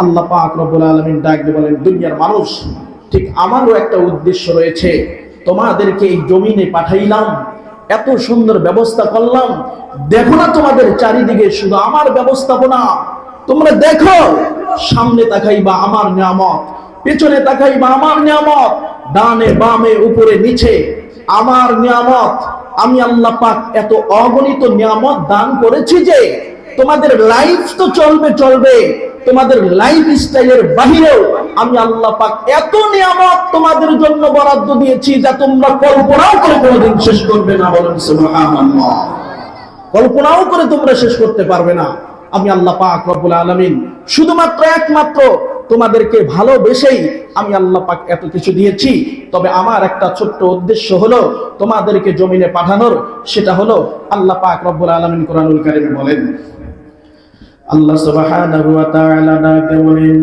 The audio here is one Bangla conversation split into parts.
আল্লাহ পাক রব্বুল আলামিন ডাক দিয়ে বলেন, দুনিয়ার মানুষ, ঠিক আমারও একটা উদ্দেশ্য রয়েছে। তোমাদেরকে এই জমিনে পাঠাইলাম, এত সুন্দর ব্যবস্থা করলাম। দেখো না তোমাদের চারিদিকে শুধু আমার ব্যবস্থাপনা। তোমরা দেখো, সামনে তাকাইবা আমার নিয়ামত, পেছনে তাকাইবা আমার নিয়ামত, ডানে বামে উপরে নিচে আমার নিয়ামত। আমি আল্লাহ পাক এত অগণিত নিয়ামত দান করেছি যে তোমাদের লাইফ তো চলবে চলবে। তোমাদের লাইফ স্টাইলের বাহিরেও আমি আল্লাহ পাক এত নিয়ামত তোমাদের জন্য বরাদ্দ দিয়েছি যা তোমরা কল্পনাও করে কোনোদিন শেষ করবে না, বলেন কল্পনাও করে তোমরা শেষ করতে পারবে না। আমি আল্লাহ পাক রব্বুল আলামিন শুধুমাত্র একমাত্র তোমাদেরকে ভালোবেসেই আমি আল্লাহ পাক এত কিছু দিয়েছি। তবে আমার একটা ছোট্ট উদ্দেশ্য হলো তোমাদেরকে জমিনে পাঠানোর, সেটা হলো আল্লাহ পাক রব্বুল আলামিন কোরআনুল কারিমে বলেন আল্লাহ সুবহানাহু ওয়া তাআলা ডাকে বলেন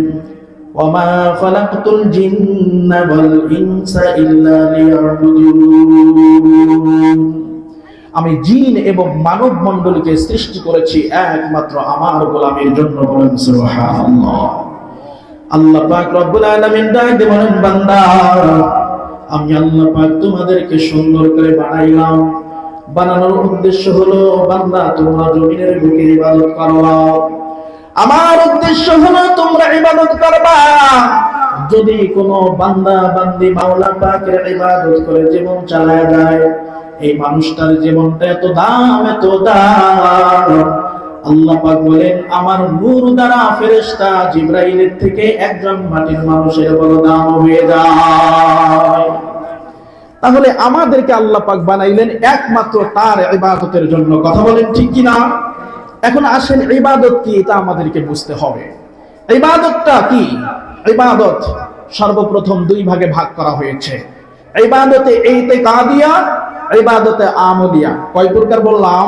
ওয়ামা খালাকতুল জিন্না ওয়াল ইনসা ইল্লা লিয়াবুদুন। আমি জিন এবং মানব মণ্ডলীকে সৃষ্টি করেছি একমাত্র আমার গোলামের জন্য বলেন সুবহানাল্লাহ। আল্লাহ পাক রব্বুল আলামিন ডাক বলেন, বান্দা, আমি আল্লাহ পাক তোমাদেরকে সুন্দর করে বানাইলাম। বানানোর উদ্দেশ্য হলো, বান্দা, তোমরা জমিনের বুকে ইবাদত করো। আমার উদ্দেশ্য হলো তোমরা ইবাদত করবা। যদি কোনো বান্দা, বান্দি মাওলা পাকের ইবাদত করে জীবন চালায় যায়, এই মানুষটার জীবনটা এত দাম এত দাম। আল্লাহ পাক বলেন, আমার নূর দ্বারা ফেরেশতা জিব্রাইলের থেকে একজন মাটির মানুষের বড় দাম হয়ে যায়। তাহলে আমাদেরকে আল্লাহ পাক বানাইলেন একমাত্র তার ইবাদতের জন্য। কথা বলেন ঠিক কি না এখন আসেন, ইবাদত কি এটা আমাদেরকে বুঝতে হবে। ইবাদতটা কি? ইবাদত সর্বপ্রথম দুই ভাগে ভাগ করা হয়েছে। ইবাদতে এইতে কাদিয়া ইবাদতে আমলিয়া। কয় প্রকার বললাম?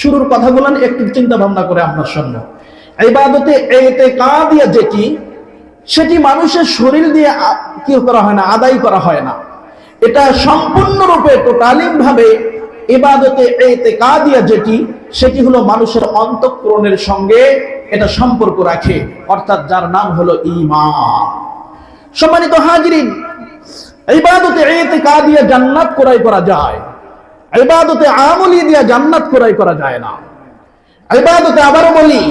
শুরুর কথাগুলো একটু চিন্তা ভাবনা করে আপনার জন্য। ইবাদতে এইতে কাদিয়া যেটি সেটি মানুষের শরীর দিয়ে কি করা হয় না, আদায় করা হয় না। এটা সম্পূর্ণরূপে টোটালিম ভাবে ইবাদতে এতে কাদিয়া যেটি, সেটি হলো মানুষের অন্তঃকরণের সঙ্গে এটা সম্পর্ক রাখে, অর্থাৎ যার নাম হলো ঈমান। সম্মানিত হাজিরিন, ইবাদতে এতে কাদিয়া জান্নাত কোরাই করা যায়, ইবাদতে আমলি দিয়া জান্নাত কোরাই করা যায় না। ইবাদতে আবারও বলি,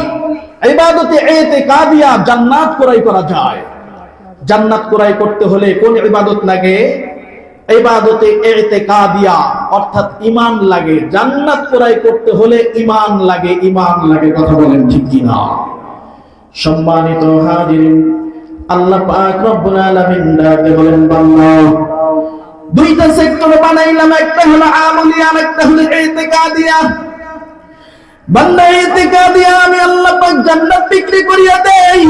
ইবাদতে এতে কাদিয়া জান্নাত কোরাই করা যায়। জান্নাত কোরাই করতে হলে কোন ইবাদত লাগে? ইবাদতে ইতিকাদিয়া অর্থাৎ ঈমান লাগে। জান্নাত কোরাই করতে হলে ঈমান লাগে ঈমান লাগে, কথা বলেন ঠিক কি না সম্মানিত হাজিরিন, আল্লাহ পাক রব্বুল আলামিন ডাকে বলেন, বান্দা, দুইটা সেক্টর বানাইলাম, একটা হলো আমলিয়া, আর একটা হলো ইতিকাদিয়া বান্দা ইতিকাদিয়া আমি আল্লাহ পাক জান্নাত বিক্রি করিয়া দেই।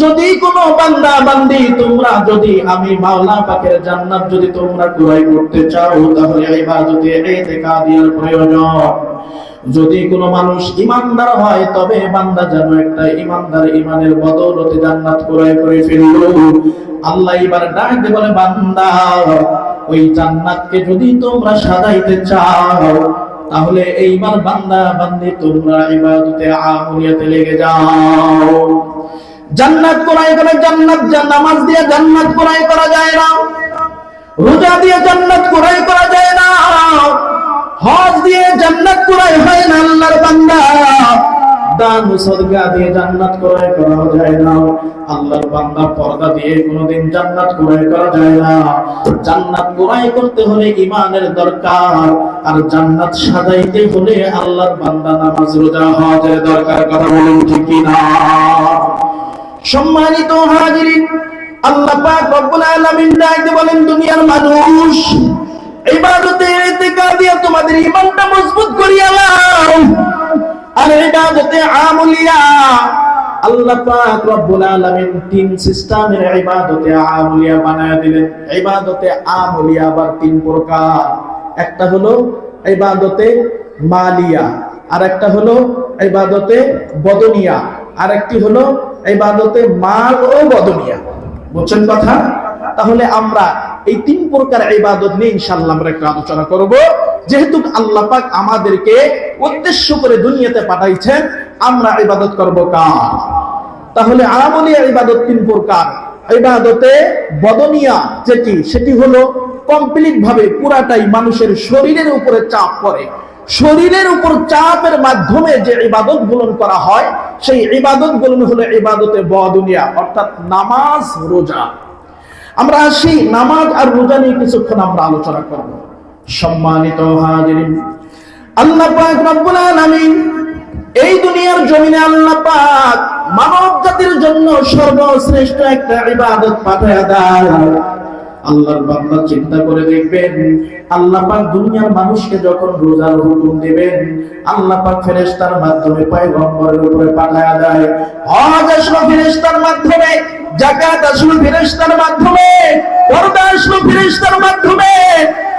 যদি কোনো বান্দা, বান্দি, তোমরা যদি আমি মাওলা পাকের জান্নাত যদি তোমরা কুরাই করতে চাও, তাহলে ইবাদতে ইতিকাদিয়ার প্রয়োজন। যদি কোনো মানুষ ইমানদার হয়, তবে বান্দা যেন একটা ইমানদার ইমানের বদৌলতে জান্নাত কুরাই করে ফেলল। আল্লাহ এবার ডাক বলে, বান্দা, ওই জান্নাতকে যদি তোমরা সাজাইতে চাও, তাহলে এইবার বান্দা, বান্দি, তোমরা ইবাদতে আমলিয়াতে লেগে যাও। জান্নাত কোরাই করে জান্নাত নামাজ দিয়ে জান্নাত কোরাই করা যায় না। রোজা দিয়ে জান্নাত কোরাই করা যায় না। হজ দিয়ে জান্নাত কোরাই হয় না আল্লাহর বান্দা। দান সদকা দিয়ে জান্নাত কোরাই করা যায় না। আল্লাহর বান্দা পর্দা দিয়ে কোনোদিন জান্নাত কোরাই করা যায় না। জান্নাত কোরাই করতে হলে ইমানের দরকার। আর জান্নাত সাজাইতে হলে আল্লাহর বান্দা নামাজ রোজা, হজের দরকার। কথা বলুন ঠিক কি না সম্মানিত হাজিরিন, আল্লাহ পাক রব্বুল আলামিন ডাকতে বলেন, দুনিয়ার মানুষ ইবাদতে ইতিকাদ দিয়ে তোমাদের ঈমানটা মজবুত করিয়া নাও। আর ইবাদতে আমলিয়া, আল্লাহ পাক রব্বুল আলামিন তিন সিস্টেমের ইবাদতে আমলিয়া বানায় দিলেন। ইবাদতে আমলিয়া আবার তিন প্রকার। একটা হলো ইবাদতে মালিয়া আর একটা হলো ইবাদতে বদনিয়া আর একটি হলো ইবাদতে মাল ও বদনিয়া। বুঝছেন কথা? তাহলে আমরা এই তিন প্রকার ইবাদত নিয়ে ইনশাআল্লাহ আমরা একটু আলোচনা করব। যেহেতু আল্লাহ পাক আমাদেরকে উদ্দেশ্য করে দুনিয়াতে পাঠাইছেন, আমরা ইবাদত করব কার? তাহলে আমলিয়া ইবাদত তিন প্রকার। ইবাদতে বদনিয়া যেটি সেটি হলো কমপ্লিট ভাবে পুরাটাই মানুষের শরীরের উপরে চাপ পড়ে। শরীরের উপর চাপের মাধ্যমে যে ইবাদত গুলন করা হয় সেই ইবাদত গুলন হলো ইবাদতে বদনিয়া, অর্থাৎ নামাজ, রোজা। আমরা আসি, নামাজ আর রোজা নিয়ে কিছুক্ষণ আমরা আলোচনা করব। সম্মানিত হাজিরিন, আল্লাহ পাক রব্বুল আলামিন এই দুনিয়ার জমিনে আল্লাহ পাক মানব জাতির জন্য সর্বশ্রেষ্ঠ একটা ইবাদত পাঠায় দেয় আল্লাহর বান্দা চিন্তা করে দেখবেন, আল্লাহ পাক দুনিয়ার মানুষকে যখন রোজার হুকুম দিবেন, আল্লাহ পাক ফেরেশতার মাধ্যমে পয়গম্বরের উপরে পাঠায়া দেয়। হজ আসলো ফেরেশতার মাধ্যমে, যাকাত আসলো ফেরেশতার মাধ্যমে, পর্দা আসলো ফেরেশতার মাধ্যমে,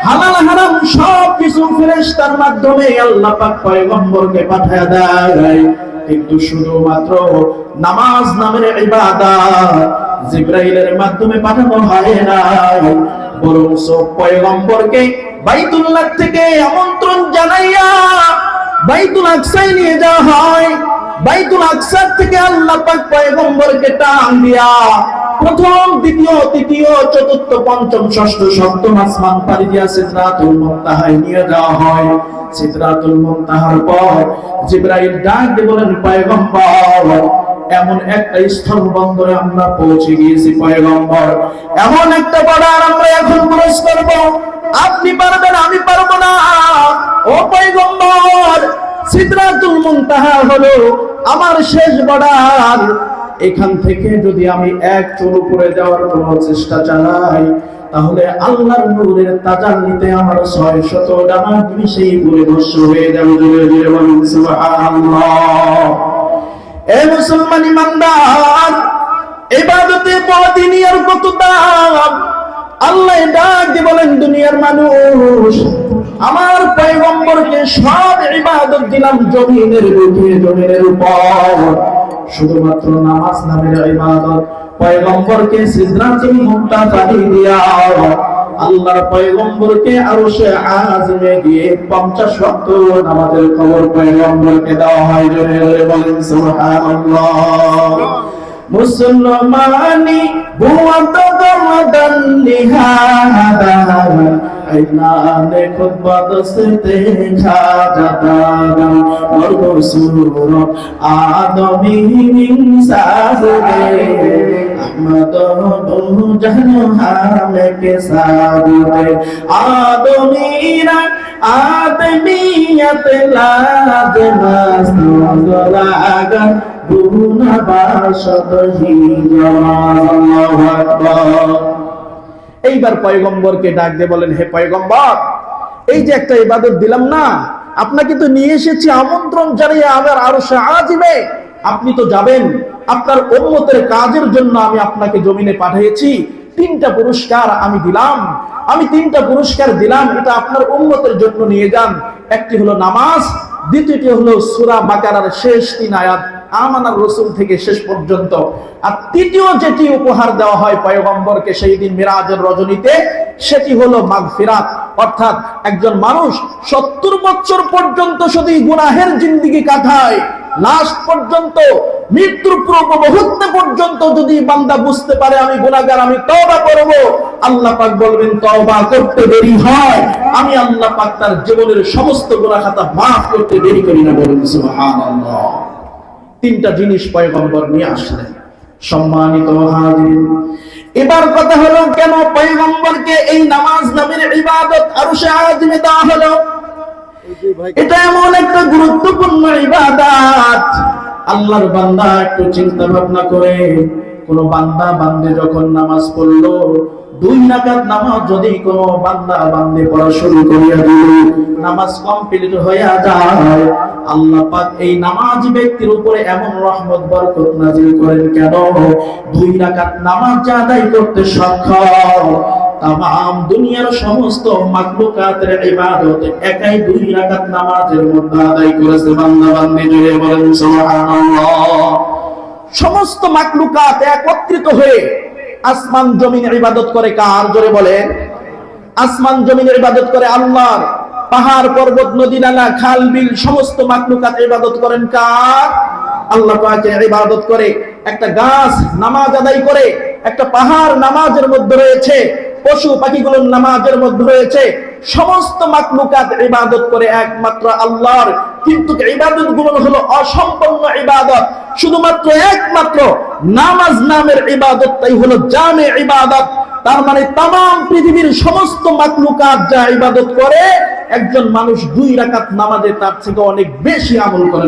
হালাল, হারাম সব কিছু ফেরেশতার মাধ্যমে আল্লাহ পাক পয়গম্বরকে পাঠায়া দেয়। কিন্তু শুধুমাত্র নামাজ নামের ইবাদত জিব্রাইলের মাধ্যমে পাঠানো হয় না। বরং সব পয়গম্বরকে বাইতুল্লাহ থেকে আমন্ত্রণ জানাইয়া বাইতুল আকসায় নিয়ে যাওয়া হয়। বাইতুল আকসার থেকে আল্লাহ পাক পয়গম্বরকে টান দিয়া প্রথম, দ্বিতীয়, তৃতীয়, চতুর্থ, পঞ্চম, ষষ্ঠ, সপ্তম আসমান পাড়ি দিয়া সিদরাতুল মুনতাহায় নিয়ে যাওয়া হয়। সিদরাতুল মুনতাহার পর জিব্রাইল ডাক বলেন, পয়গম্বর এমন একটা স্থল বন্দরে আমরা পৌঁছে গিয়েছি, পয়গম্বর। এমন একটা বর্ডার আমরা এখন ক্রস করব। আপনি পারবেন, আমি পারব না। ও পয়গম্বর মুনতাহা হলো আমার শেষ বর্ডার এখান থেকে যদি আমি এক চুল উপরে যাওয়ার কোনো চেষ্টা চালাই, তাহলে আল্লাহর নূরের তাজাল্লিতে আমার ছয় শত ডানা সেই পুরে ভস্য হয়ে যাবে। এ মুসলমান ইমানদার ইবাদতে বদিনিয়ার কত দাম। আল্লাহ ডাক বলেন, দুনিয়ার মানুষ, আমার পয়গম্বরকে সব ইবাদত দিলাম জমিনের বুকে, জমিনের উপর। শুধুমাত্র নামাজ নামের ইবাদত। পয়গম্বরকে সিদরাতুল মুনতাহা দিয়া আল্লাহর পয়গম্বরকে আরও সে আজমে গিয়ে পঞ্চাশ শক্ত নামাজের খবর পয়গম্বরকে দেওয়া হয়। জোরে বলেন সুবহানাল্লাহ। মুসলমানি বুয়া তো গমদন নিহাদা আইনানে খুতবা দস্তে খাজা মর্গ সুর আদমি সাজদে আহমদ বহু জান হামে কে সাজদে আদমিরা আদমিয়ত লাজ মস্ত লাগা গুনা বাসদ আল্লাহু আকবার এইবার পয়গম্বরকে ডাক দিয়ে বলেন, হে পয়গম্বর, এই যে একটা ইবাদত দিলাম না, আপনাকে তো নিয়ে এসেছি আমন্ত্রণ জানিয়ে আমার আরও সাহায্যে আপনি তো যাবেন, আপনার উম্মতের কাজের জন্য আমি আপনাকে জমিনে পাঠিয়েছি, তিনটা পুরস্কার আমি দিলাম। আমি তিনটা পুরস্কার দিলাম, এটা আপনার উম্মতের জন্য নিয়ে যান। একটি হলো নামাজ, দ্বিতীয়টি হলো সুরা বাকারার শেষ তিন আয়াত। আমানার রসুল থেকে শেষ পর্যন্ত। আর তৃতীয় যেটি উপহার দেওয়া হয় পয়গম্বরকে সেই দিন মিরাজের রজনীতে, সেটি হলো মাগফিরাত। অর্থাৎ একজন মানুষ সত্তর বছর পর্যন্ত শুধু গুনাহের জিন্দিগি কাটায় লাস্ট পর্যন্ত, মৃত্যুর পূর্ব মুহূর্তে পর্যন্ত যদি বান্দা বুঝতে পারে আমি গুনাহগার, আমি তওবা করব, আল্লাহ পাক বলবেন, তওবা করতে দেরি হয়। আমি আল্লাহ পাক তার জীবনের সমস্ত গুনাহ খাতা maaf করতে দেরি করি না বলুন, সুবহানাল্লাহ। তিনটা জিনিস পয়গম্বর নিয়ে আসলেন। সম্মানিত হাজির এবার কথা হলো কেন পয়গম্বরকে এই নামাজ নামের ইবাদত আরও সে আজমে দেওয়া হলো? এটা এমন একটা গুরুত্বপূর্ণ ইবাদত। আল্লাহর বান্দা একটু চিন্তা ভাবনা করে, কোন বান্দা বান্দে যখন নামাজ পড়ল, দুই রাকাত নামাজ যদি কোন বান্দা বান্দে পড়া শুরু করিয়া দিল, নামাজ কমপ্লিট হইয়া যায় আল্লাহ পাক এই নামাজ ব্যক্তির উপরে এমন রহমত, বরকত নাজিল করেন কেন? দুই রাকাত নামাজ আদায় করতে সক্ষম তাম দুনিয়ার সমস্ত মাকলুকাতের ইবাদত একাই দুই রাকাত নামাজের মধ্যে আদায় করেছে। বান্দা, বান্দি জুড়ে বলেন, সুবহানাল্লাহ। সমস্ত মাকলুকাত একত্রিত হয়ে আসমান জমিনের ইবাদত করে কার? জোরে বলেন। আসমান জমিনের ইবাদত করে আল্লাহর। পাহাড়, পর্বত, নদী, নালা, খাল, বিল, সমস্ত মাকলুকাত ইবাদত করেন কার? আল্লাহ পাকের ইবাদত করে। একটা গাছ নামাজ আদায় করে, একটা পাহাড় নামাজের মধ্যে রয়েছে, পশু পাখিগুলো নামাজের মধ্যে রয়েছে, সমস্ত মাকলুকাত ইবাদত করে একমাত্র আল্লাহর। কিন্তু ইবাদতগুলো হলো অসম্পূর্ণ ইবাদত। শুধুমাত্র একমাত্র নামাজ নামের ইবাদত তাই হলো জামে ইবাদত। তার মানে তাম পৃথিবীর সমস্ত মাকলুকাত যা ইবাদত করে একজন মানুষ দুই রাকাত নামাজে তার থেকে অনেক বেশি আমল করে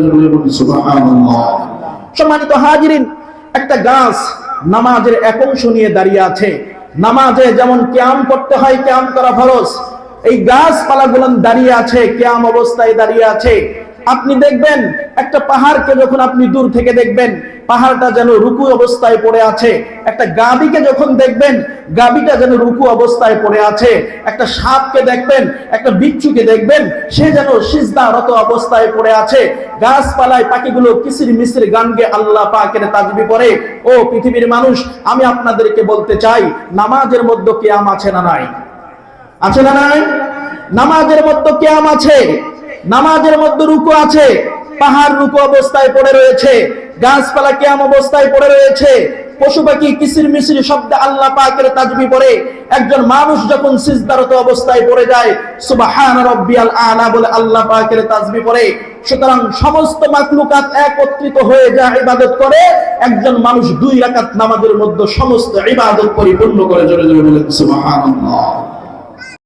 সম্মানিত হাজিরিন, একটা গাছ নামাজের এক অংশ নিয়ে দাঁড়িয়ে আছে। নামাজে যেমন ক্যাম করতে হয় ক্যাম করা ফরজ। এই গাছপালা গুলো দাঁড়িয়ে আছে ক্যাম অবস্থায় দাঁড়িয়ে আছে। আপনি দেখবেন একটা পাহাড়কে যখন আপনি দূর থেকে দেখবেন, পাহাড়টা যেন রুকু অবস্থায় পড়ে আছে। একটা গাবিকে যখন দেখবেন গাবিটা যেন রুকু অবস্থায় পড়ে আছে। একটা সাপকে দেখবেন, একটা বিচ্ছুকে দেখবেন, সে যেন সিজদারত অবস্থায় পড়ে আছে। গাছপালায় পাখিগুলো কিসির মিসির গান গে আল্লাহ পাকের তাজবি করে ও পৃথিবীর মানুষ, আমি আপনাদেরকে বলতে চাই, নামাজের মধ্যে কেয়াম আছে না নাই? আছে না নাই? নামাজের মধ্যে কেয়াম আছে। নামাজের মধ্যে রুকু আছে, পাহাড় রুকু অবস্থায় পড়ে রয়েছে, গাছপালা কেয়াম অবস্থায় পড়ে রয়েছে, পশু পাখি কিসির মিসির শব্দে আল্লাহ পাকের তাজবি পড়ে, একজন মানুষ যখন সিজদারত অবস্থায় পড়ে যায়, সুবহান রাব্বিয়াল আলা বলে আল্লাহ পাকের তাজবি পড়ে। সুতরাং সমস্ত মাকলুকাত একত্রিত হয়ে যা ইবাদত করে, একজন মানুষ দুই রাকাত নামাজের মধ্যে সমস্ত ইবাদত পরিপূর্ণ করে, জোরে জোরে বলে সুবহানাল্লাহ।